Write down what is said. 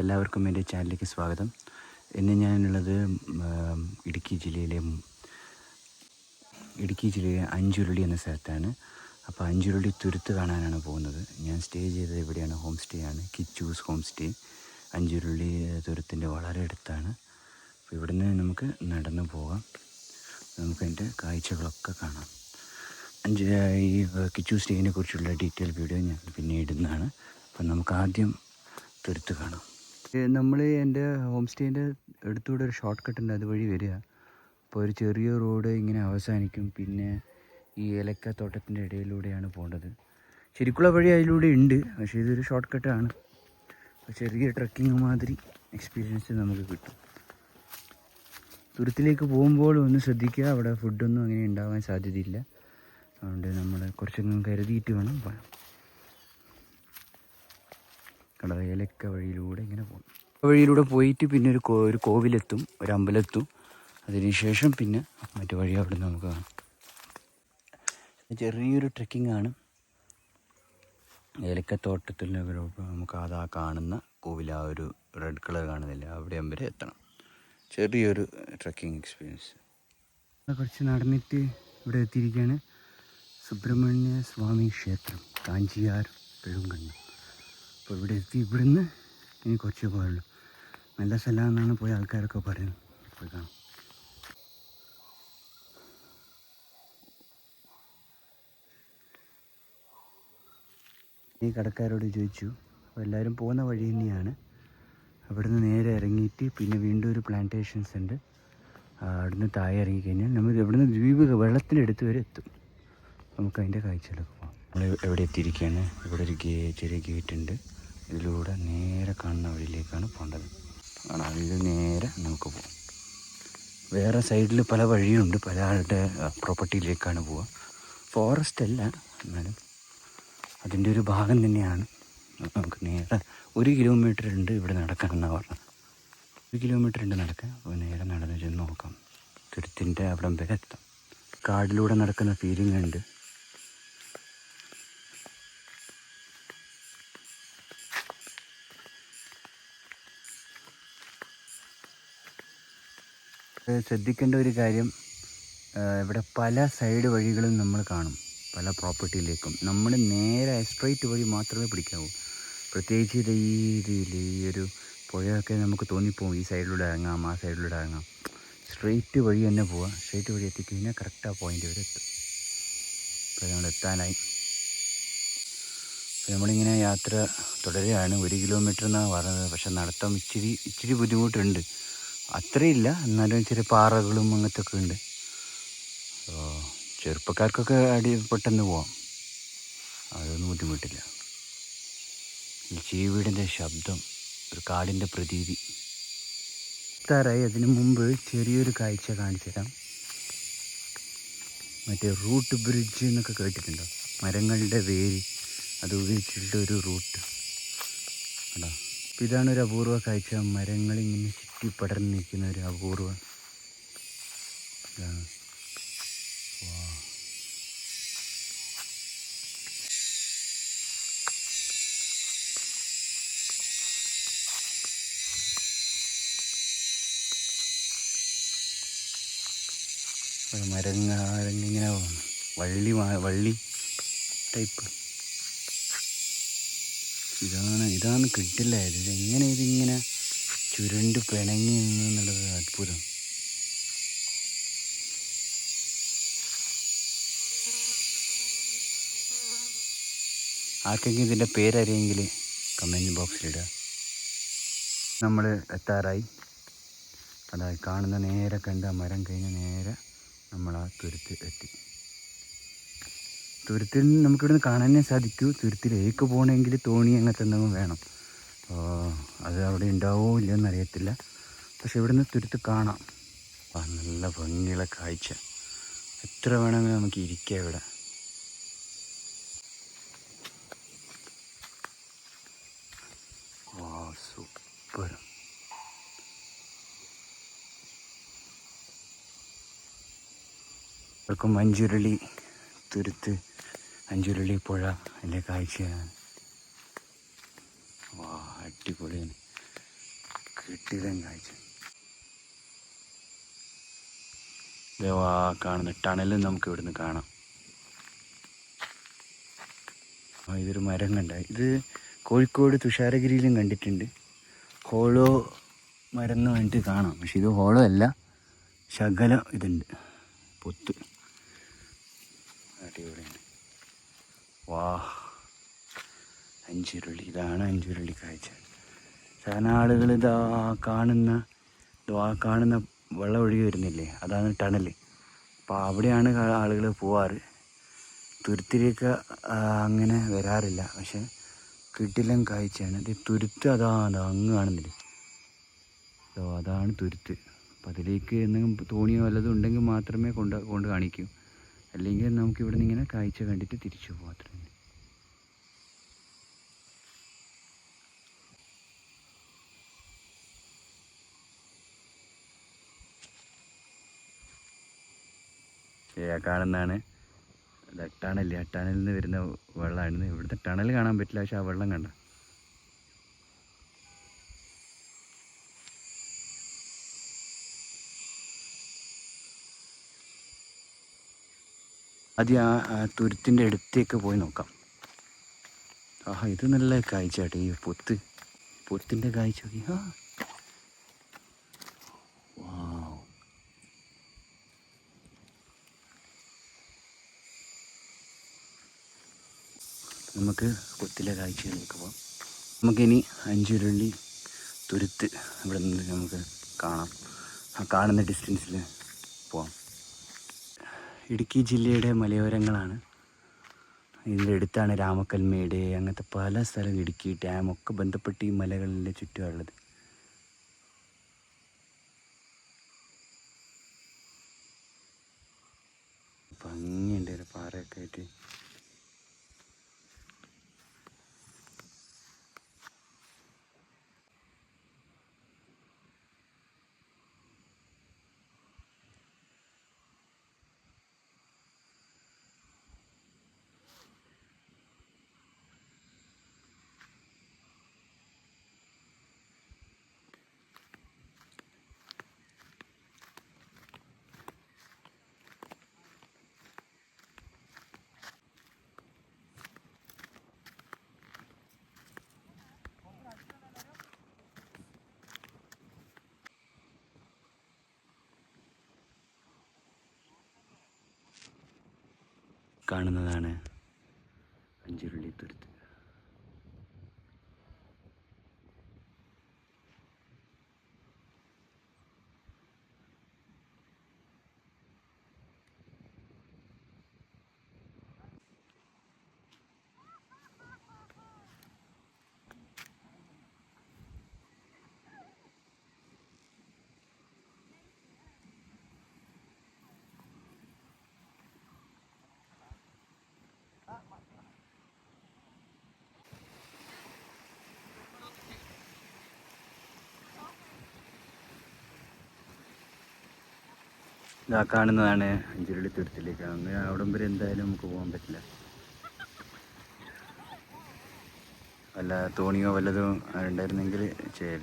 എല്ലാവർക്കും എന്റെ ചാനലിലേക്ക് സ്വാഗതം. ഇന്ന് ഞാനുള്ളത് ഇടുക്കി ജില്ലയിലെ ഇടുക്കി ജില്ലയിലെ അഞ്ചുരുളി എന്ന സ്ഥലത്താണ്. അപ്പോൾ അഞ്ചുരുളി തുരുത്ത് കാണാനാണ് പോകുന്നത്. ഞാൻ സ്റ്റേ ചെയ്തത് ഇവിടെയാണ് ഹോം സ്റ്റേ ആണ്. Kichu's home stay. അഞ്ചുരുളി തുരുത്തിന്റെ വളരെ അടുത്താണ്. അപ്പോൾ ഇവിടുന്ന് നമുക്ക് നടന്നു പോകാം. നമുക്ക് അതിന്റെ കാഴ്ചകളൊക്കെ കാണാം. അഞ്ച് ഈ കിച്ചു സ്റ്റേനെ കുറിച്ചുള്ള ഡീറ്റെയിൽ വീഡിയോ ഞാൻ പിന്നെ ഇടുന്നതാണ്. അപ്പം നമുക്ക് ആദ്യം തുരുത്ത് കാണാം. നമ്മൾ എന്റെ ഹോം സ്റ്റേന്റെ അടുത്തൂടെ ഒരു ഷോർട്ട് കട്ട് ഉണ്ട് അതുവഴി വരിക. അപ്പോൾ ഒരു ചെറിയ റോഡ് ഇങ്ങനെ അവസാനിക്കും. പിന്നെ ഈ ഏലക്കത്തോട്ടത്തിന്റെ ഇടയിലൂടെയാണ് പോകേണ്ടത്. ശരിക്കുള്ള വഴി അതിലൂടെ ഉണ്ട്. പക്ഷേ ഇതൊരു ഷോർട്ട് കട്ടാണ് ചെറിയ ട്രക്കിംഗ് മാതിരി എക്സ്പീരിയൻസ് നമുക്ക് കിട്ടും. തുരുത്തിലേക്ക് പോകുമ്പോൾ ഒന്ന് ശ്രദ്ധിക്കുക. അവിടെ ഫുഡൊന്നും അങ്ങനെ ഉണ്ടാവാൻ സാധ്യതയില്ല. അതുകൊണ്ട് നമ്മൾ കുറച്ചൊന്നും കരുതിയിട്ട് വേണം പോകാൻ. കട ഏലക്ക വഴിയിലൂടെ ഇങ്ങനെ പോകും വഴിയിലൂടെ പോയിട്ട് പിന്നെ ഒരു കോ ഒരു കോവിലെത്തും ഒരു അമ്പലത്തും. അതിനുശേഷം പിന്നെ മറ്റു വഴി അവിടെ നിന്ന് നമുക്ക് കാണാം. ചെറിയൊരു ട്രക്കിംഗ് ആണ്. ഏലക്കത്തോട്ടത്തിൽ നമുക്ക് അതാ കാണുന്ന കോവിൽ ആ ഒരു റെഡ് കളർ കാണുന്നില്ല. അവിടെ വരെ എത്തണം. ചെറിയൊരു ട്രക്കിംഗ് എക്സ്പീരിയൻസ് കുറച്ച് നടന്നിട്ട് ഇവിടെ എത്തിയിരിക്കുകയാണ് സുബ്രഹ്മണ്യ സ്വാമി ക്ഷേത്രം കാഞ്ചിയാർ പെഴുങ്കണ്ണു അപ്പോൾ ഇവിടെ എത്തി. ഇവിടുന്ന് ഇനി കുറച്ച് പോയുള്ളൂ നല്ല സ്ഥലമാണെന്നാണ് പോയ ആൾക്കാരൊക്കെ പറയുന്നത്. പോയി കാണാം ഈ കടക്കാരോട് ചോദിച്ചു. അപ്പോൾ എല്ലാവരും പോകുന്ന വഴി തന്നെയാണ്. അവിടുന്ന് നേരെ ഇറങ്ങിയിട്ട് പിന്നെ വീണ്ടും ഒരു പ്ലാന്റേഷൻസ് ഉണ്ട്. അവിടുന്ന് താഴെ ഇറങ്ങിക്കഴിഞ്ഞാൽ നമ്മൾ ഇവിടുന്ന് ദ്വീപ് വെള്ളത്തിനടുത്ത് വരെ എത്തും. നമുക്ക് അതിന്റെ കാഴ്ചകളൊക്കെ നമ്മൾ എവിടെ എത്തിയിരിക്കുകയാണ് ഇവിടെ ഒരു ഗേ ചെറിയ ഗേറ്റ് ഉണ്ട് ഇതിലൂടെ നേരെ കാണുന്ന വഴിയിലേക്കാണ് പോകേണ്ടത് കാണാം. ഇത് നേരെ നമുക്ക് പോകാം വേറെ സൈഡിൽ പല വഴിയുണ്ട്. പല ആളുടെ പ്രോപ്പർട്ടിയിലേക്കാണ് പോവുക ഫോറസ്റ്റ് അല്ല എന്നാലും അതിന്റെ ഒരു ഭാഗം തന്നെയാണ്. നമുക്ക് നേരെ ഒരു കിലോമീറ്റർ ഉണ്ട് ഇവിടെ നടക്കാനെന്ന് പറഞ്ഞത് ഒരു കിലോമീറ്റർ ഉണ്ട് നടക്കാൻ. അപ്പോൾ നേരെ നടന്ന് ചെന്ന് നോക്കാം. തുരുത്തിന്റെ അവിടം വരെ എത്താം. കാടിലൂടെ നടക്കുന്ന ഫീലിംഗ് ഉണ്ട്. ശ്രദ്ധിക്കേണ്ട ഒരു കാര്യം ഇവിടെ പല സൈഡ് വഴികളും നമ്മൾ കാണും പല പ്രോപ്പർട്ടിയിലേക്കും. നമ്മൾ നേരെ സ്ട്രൈറ്റ് വഴി മാത്രമേ പിടിക്കാവൂ. പ്രത്യേകിച്ച് ഇത് ഈ ഇതിൽ ഈ ഒരു പുഴയൊക്കെ നമുക്ക് തോന്നിപ്പോവും ഈ സൈഡിലൂടെ ഇറങ്ങാം ആ സൈഡിലൂടെ ഇറങ്ങാം. സ്ട്രെയിറ്റ് വഴി തന്നെ പോവാം. സ്ട്രെയിറ്റ് വഴി എത്തിക്കഴിഞ്ഞാൽ കറക്റ്റ് ആ പോയിന്റ് വരെ എത്തും. അപ്പോൾ നമ്മൾ എത്താനായി. നമ്മളിങ്ങനെ യാത്ര തുടരുകയാണ്. ഒരു കിലോമീറ്റർ എന്നാണ് പറഞ്ഞത്. പക്ഷെ നടത്തം ഇച്ചിരി ഇച്ചിരി ബുദ്ധിമുട്ടുണ്ട്. അത്രയില്ല. എന്നാലും ചെറിയ പാറകളും അങ്ങനത്തെ ഒക്കെ ഉണ്ട് ചെറുപ്പക്കാർക്കൊക്കെ അടി പെട്ടെന്ന് പോവാം. അതൊന്നും ബുദ്ധിമുട്ടില്ല. ചീവീടിന്റെ ശബ്ദം ഒരു കാടിന്റെ പ്രതീതി. എത്താറായി അതിനു മുമ്പ് ചെറിയൊരു കാഴ്ച കാണിച്ചു തരാം. മറ്റേ റൂട്ട് ബ്രിഡ്ജ് എന്നൊക്കെ കേട്ടിട്ടുണ്ടോ? മരങ്ങളുടെ വേര് അത് ഉപയോഗിച്ചിട്ടുള്ള ഒരു റൂട്ട്. അപ്പം ഇതാണ് ഒരു അപൂർവ കാഴ്ച. മരങ്ങളിങ്ങനെ ചുറ്റി പടർന്ന് നിൽക്കുന്ന ഒരു അപൂർവ ഇതാണ് വള്ളി വള്ളി ടൈപ്പ്. ഇതാണ് ഇതാണ് കിട്ടില്ല. ഇത് എങ്ങനെ ഇതിങ്ങനെ ചുരുണ്ട് പിണങ്ങി നിന്നുള്ളത് അത്ഭുതം. ആർക്കെങ്കിലും ഇതിന്റെ പേരറിയെങ്കിൽ കമന്റ് ബോക്സിലിടുക നമ്മൾ എത്താറായി. അതാ കാണുന്ന നേരെ കണ്ട മരം കഴിഞ്ഞ നേരെ നമ്മൾ ആ തുരുത്ത് എത്തി. തുരുത്തിൽ നമുക്കിവിടുന്ന് കാണാനേ സാധിക്കൂ. തുരുത്തിലേക്ക് പോകണമെങ്കിൽ തോണി അങ്ങനത്തെ എന്തെങ്കിലും വേണം. അത് അവിടെ ഉണ്ടാവോ ഇല്ലയെന്ന് അറിയത്തില്ല. പക്ഷെ ഇവിടുന്ന് തുരുത്ത് കാണാം. നല്ല ഭംഗിയുള്ള കാഴ്ച. എത്ര വേണമെങ്കിലും നമുക്ക് ഇരിക്കാം ഇവിടെ. വാ ഇവർക്കും അഞ്ചുരുളി തുരുത്ത് അഞ്ചുരുളി പുഴ എന്റെ കാഴ്ചയാണ്. അടിപൊളിയാണ്. കിട്ടിയിടം കാഴ്ച. കാണുന്ന ടണലും നമുക്ക് ഇവിടുന്ന് കാണാം. ഇതൊരു മരം കണ്ട. ഇത് കോഴിക്കോട് തുഷാരഗിരിയിലും കണ്ടിട്ടുണ്ട്. ഹോളോ മരം എന്ന് പറഞ്ഞിട്ട് കാണാം. പക്ഷെ ഇത് ഹോളോ അല്ല ശകലം ഇതുണ്ട്. പൊത്ത്. അടിപൊളിയാണ്. വാ അഞ്ചുരുളി. ഇതാണ് അഞ്ചുരുളി കാഴ്ച. ആളുകൾ ഇതാ കാണുന്ന ആ കാണുന്ന വെള്ളം ഒഴുകി വരുന്നില്ലേ? അതാണ് ടണൽ അപ്പോൾ അവിടെയാണ് ആളുകൾ പോവാറ്. തുരുത്തിലേക്ക് അങ്ങനെ വരാറില്ല. പക്ഷെ കിട്ടിലും കാഴ്ചയാണ്. ഇത് തുരുത്ത് അതാ അതാ അങ്ങ് കാണുന്നില്ലേ? അതോ അതാണ് തുരുത്ത്. അപ്പം അതിലേക്ക് എന്തെങ്കിലും തോണിയോ വല്ലതും ഉണ്ടെങ്കിൽ മാത്രമേ കൊണ്ട് കൊണ്ട് കാണിക്കൂ. അല്ലെങ്കിൽ നമുക്ക് ഇവിടെ നിന്ന് ഇങ്ങനെ കാഴ്ച കണ്ടിട്ട് തിരിച്ചു പോകാം കാണുന്നതാണ് ടണൽ ടണലിൽ നിന്ന് വരുന്ന വെള്ളമാണ് ഇവിടുത്തെ ടണൽ കാണാൻ പറ്റില്ല പക്ഷെ ആ വെള്ളം കണ്ട. ആദ്യം ആ തുരുത്തിന്റെ അടുത്തേക്ക് പോയി നോക്കാം. ആഹാ ഇത് നല്ല കാഴ്ച കേട്ടോ ഈ പൊത്ത്. പൊത്തിന്റെ കാഴ്ച ആ നമുക്ക് കൊത്തിലെ കാഴ്ചയിലേക്ക് പോകാം നമുക്കിനി അഞ്ചുരുള്ളി തുരുത്ത് ഇവിടെ നിന്ന് നമുക്ക് കാണാം. ആ കാണുന്ന ഡിസ്റ്റൻസിൽ പോവാം. ഇടുക്കി ജില്ലയുടെ മലയോരങ്ങളാണ്. ഇതിന്റെ അടുത്താണ് രാമക്കൽമേട് അങ്ങനത്തെ പല സ്ഥലം ഇടുക്കി ഡാമൊക്കെ ബന്ധപ്പെട്ട് ഈ മലകളിലെ ചുറ്റുമുള്ളത് ഭംഗിയുണ്ട് ഒരു പാറയൊക്കെ ആയിട്ട്. കാണുന്നതാണ് അഞ്ചുരുളി തുരുത്ത് ഇതാ കാണുന്നതാണ്. അഞ്ചുരുളി തുരുത്തിലേക്ക് അങ്ങനെ അവിടം വരെ എന്തായാലും നമുക്ക് പോകാൻ പറ്റില്ല. വല്ല തോണിയോ വല്ലതും ഉണ്ടായിരുന്നെങ്കിൽ ചെയ്യാം